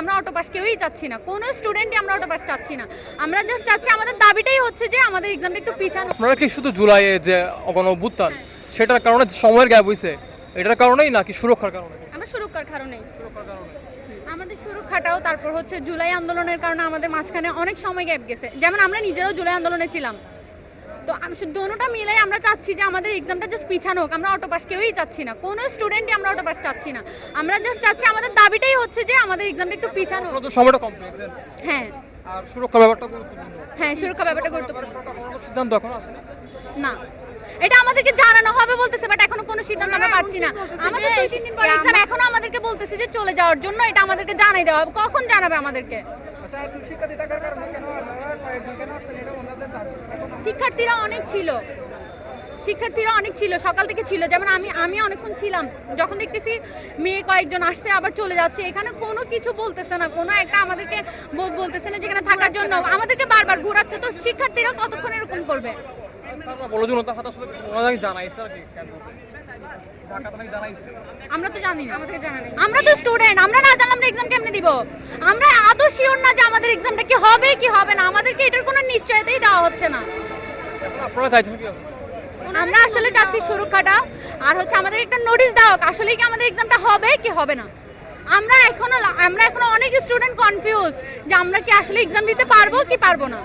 আমরা auto pass কেউই চাচ্ছি না। কোনো স্টুডেন্টই আমরা অটো পাস চাচ্ছি না। আমরা জাস্ট চাচ্ছি আমাদের দাবিটাই হচ্ছে যে আমাদের এক্সামটা একটু পিছানো। আপনারা কি শুধু জুলাইয়ে যে গণ অভ্যুত্থান সেটার কারণে সময়ের গ্যাপ হয়েছে এটার কারণেই নাকি সুরক্ষার কারণে? আমরা সুরক্ষার কারণেই সুরক্ষার কারণে। আমাদের সুরক্ষাটাও তারপর হচ্ছে জুলাই আন্দোলনের কারণে আমাদের মাঝখানে অনেক সময় গ্যাপ গেছে। যেমন আমরা নিজেরাও জুলাই আন্দোলনে ছিলাম। তো দোনোটা মিলাই আমরা চাচ্ছি যে আমাদের এক্সামটা জাস্ট পিছানো হোক। আমরা অটো পাস কেউই চাচ্ছি না। কোনো স্টুডেন্টই আমরা অটো পাস চাচ্ছি না। আমরা জাস্ট চাচ্ছি আমাদের দাবিটাই হচ্ছে যে আমাদের এক্সামটা একটু পিছানো হোক। সময়টা কম পেয়েছেন? হ্যাঁ। আর সুরক্ষার ব্যাপারটা গুরুত্বপূর্ণ। হ্যাঁ সুরক্ষা ব্যাপারটা গুরুত্বপূর্ণ। সিদ্ধান্ত এখন না। এটা আমাদেরকে জানানো হবে বলতেছে বাট এখনও কোনো সিদ্ধান্ত আমরা পাচ্ছি না। আমাদের দুই তিন দিন পর এক্সাম এখনও আমাদেরকে বলতেছে যে চলে যাওয়ার জন্য এটা আমাদেরকে জানাই দেওয়া হবে। কখন জানাবে আমাদেরকে? শিক্ষার্থীরা অনেক ছিল। শিক্ষার্থীরা অনেক ছিল সকাল থেকে ছিল। যেমন আমি আমি অনেকক্ষণ ছিলাম। যখন দেখতেছি মেয়ে কয়েকজন আসছে আবার চলে যাচ্ছে। এখানে কোনো কিছু বলতেছে না। কোনো একটা আমাদেরকে বল- বলতেছে না যেখানে থাকার জন্য। আমাদেরকে বারবার ঘোরাচ্ছে। তো শিক্ষার্থীরা কতক্ষণ এরকম করবে? আমরা তো জানি না। আমরা তো স্টুডেন্ট আমরা না জানলে আমরা এক্সাম কেমনে দিব। আমরা আদৌ শিওর না যে আমাদের এক্সামটা কি হবে কি হবে না। আমাদেরকে এটার কোনো নিশ্চয়তাই দেওয়া হচ্ছে না। আপনারা চাইছেন কি? আমরা আসলে যাচ্ছি সুরক্ষাটা। আর হচ্ছে আমাদের একটা নোটিশ দেওয়া আসলে কি আমাদের এক্সামটা হবে কি হবে না? আমরা এখনও আমরা এখনও অনেক স্টুডেন্ট কনফিউজ যে আমরা কি আসলে এক্সাম দিতে পারব কি পারব না।